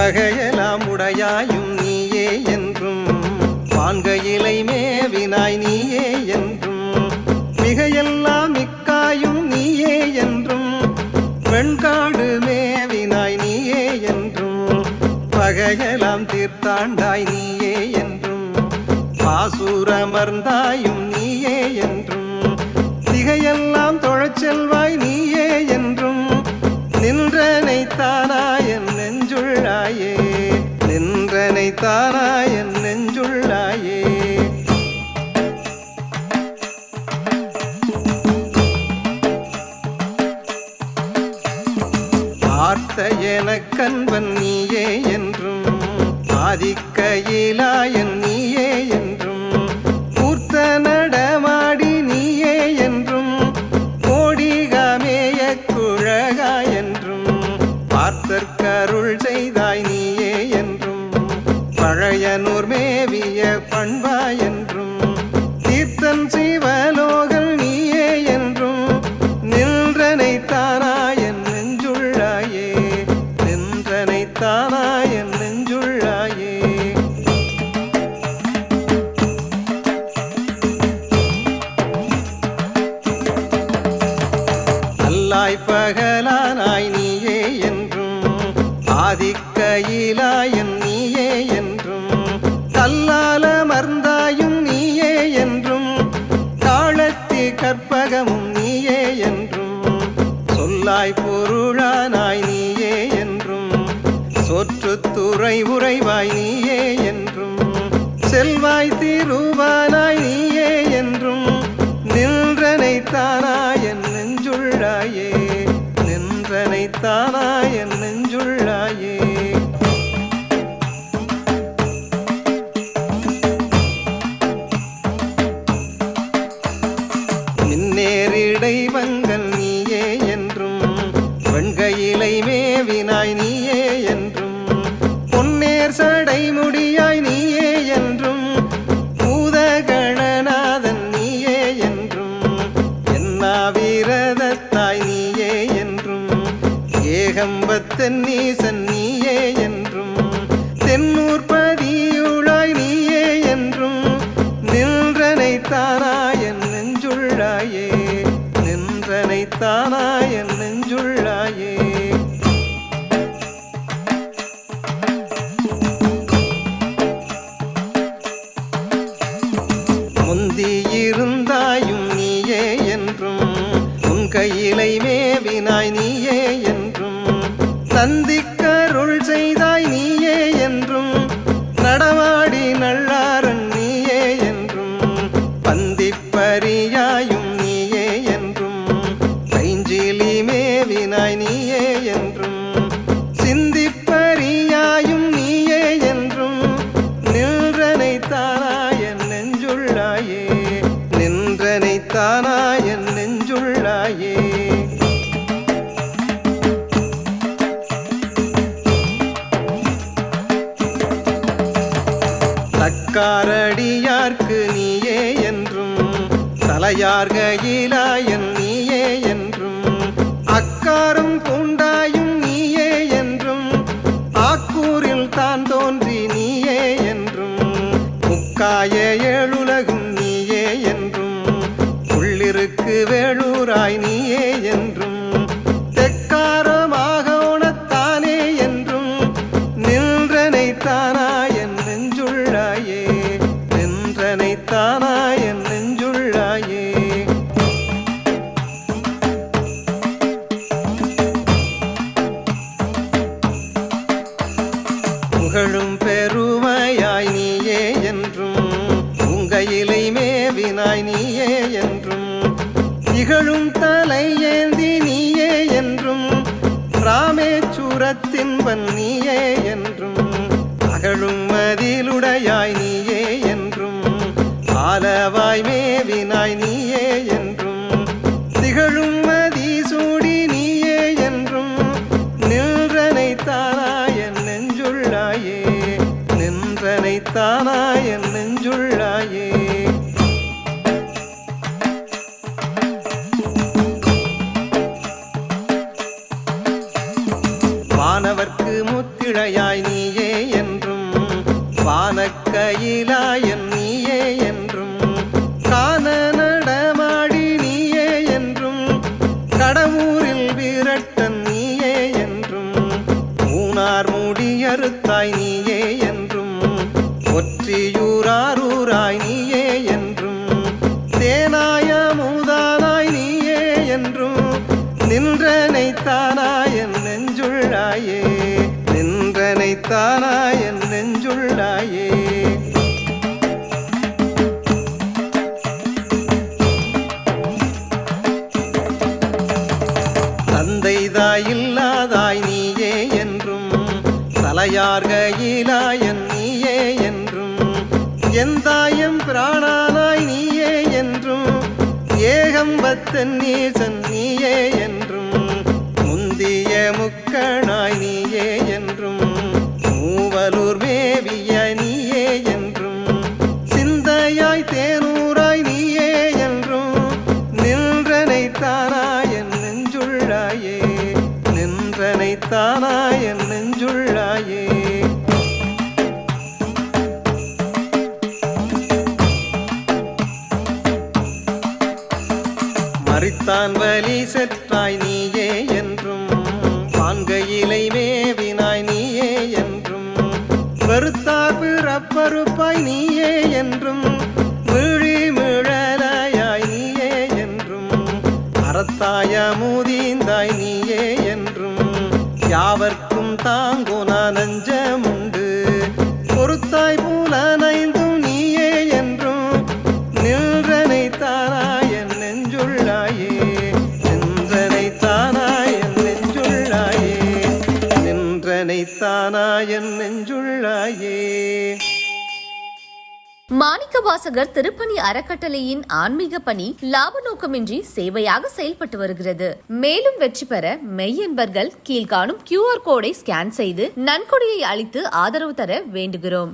வகையெல்லாம் உடையாயும் நீயே என்றும் வான்கையிலை மேவினாய் நீயே என்றும் மிகையெல்லாம் மிக்காயும் நீயே என்றும் வெண்காடு மேவினாய் நீயே என்றும் பகையெல்லாம் தீர்த்தாண்டாய் நீயே என்றும் பாசூரமர்ந்தாயும் நீயே என்றும் திகையெல்லாம் தொழச்செல்வாய் நீயே என்றும் நின்றனை பார்த்த எனக்கன்பன் நீயே என்றும் ஆதிக்கையிலாயன் நீயே என்றும் கூர்த்த நடமாடி நீயே என்றும் கோடிகமேய குழகா என்றும் பார்த்தற்கருள் செய்த அல்லாய் பகலானாய் நீயே என்றும். ஆதிக்கையிலாயன் நீயே என்றும். கல்லால மர்ந்தாயும் நீயே என்றும். காலத்தி கற்பகமும் நீயே என்றும். சொல்லாய் பொருளானாய் நீயே என்றும். சொற்றுத்துறை உறைவாய் நீயே என்றும். செல்வாய் திருவானாய் நீயே என்றும். நின்றனை என் நெஞ்சுள்ளாயே. நின்றனை ஏகம்பத்தன் சன்னியே நீயே என்றும் தென்னூர் பதியுளாய் நீயே என்றும் நின்றனை தானாயன் நெஞ்சுள்ளாயே நின்றனை தானாயன் நெஞ்சுள்ளாயே. முந்தியிருந்தாயும் நீயே என்றும் உன் கையிலை மேவினாய் நீயே என்றும் சந்திக்கருள் தக்காரடியார்க்கு நீயே என்றும் தலையார்கையிலாயன் நீயே என்றும் அக்காரும் பூண்டாயும் நீயே என்றும் ஆக்கூரில் தான் தோன்றி நீயே என்றும் முக்காய ஏழுலகும் நீயே என்றும் உள்ளிருக்கு வேளூராய் நீ பெருமையாய் நீயே என்றும் உங்கையிலை மேவினாய் நீயே என்றும் இகழும் தலை ஏந்தி நீயே என்றும் ராமேச்சுரத்தின் நீயே என்றும் அகழும் மதிலுடையாய் தானா என் நெஞ்சுள்ளாயே? வானவர்க்கு முத்திழையாய் நீயே என்றும் வானக்கையிலாயன் நீயே என்றும் காண நடமாடி நீயே என்றும் கடவுரில் விரட்டன் நீயே என்றும் ஊனார் மூடியறுத்தாய் நீயே ஒற்றியூராரூராய் நீயே என்றும் தேனாய மூதானாய் நீயே என்றும் நின்றனைத்தானாய் என் நெஞ்சுள்ளாயே நின்றனைத்தானாய் என் நெஞ்சுள்ளாயே. தந்தை தாயில்லாதாய் நீயே என்றும் தலையார்கையிலாயன் என் எந்தாயம் பிராணானாய் நீயே என்றும் ஏகம்பத்தன் நீசன் நீயே என்றும் முந்திய முக்கணாய் நீயே என்றும் மூவலூர் மேவிய நீயே என்றும் சிந்தையாய் தேனூராய் நீயே என்றும் நின்றனை தானாயன் நெஞ்சுள்ளாயே நின்றனை தானாயன் செற்றாய் நீயே என்றும் பான்கையிலை மேவினாய் நீயே என்றும் வெறுத்தார் பிறப்பறுப்பாய் நீயே என்றும் விழி மிழலாயாய் நீயே என்றும் அறத்தாய மூதீந்தாய் நீயே என்றும் யாவர்க்கும் தாங்குனா நஞ்சமுண்டு பொறுத்தாய் போல நைந்து வாசகர் திருப்பணி அறக்கட்டளையின் ஆன்மீக பணி லாப நோக்கமின்றி சேவையாக செயல்பட்டு வருகிறது. மேலும் வெற்றி பெற மெய்யன்பர்கள் கீழ்காணும் கியூஆர் கோடை ஸ்கேன் செய்து நன்கொடையை அளித்து ஆதரவு தர வேண்டுகிறோம்.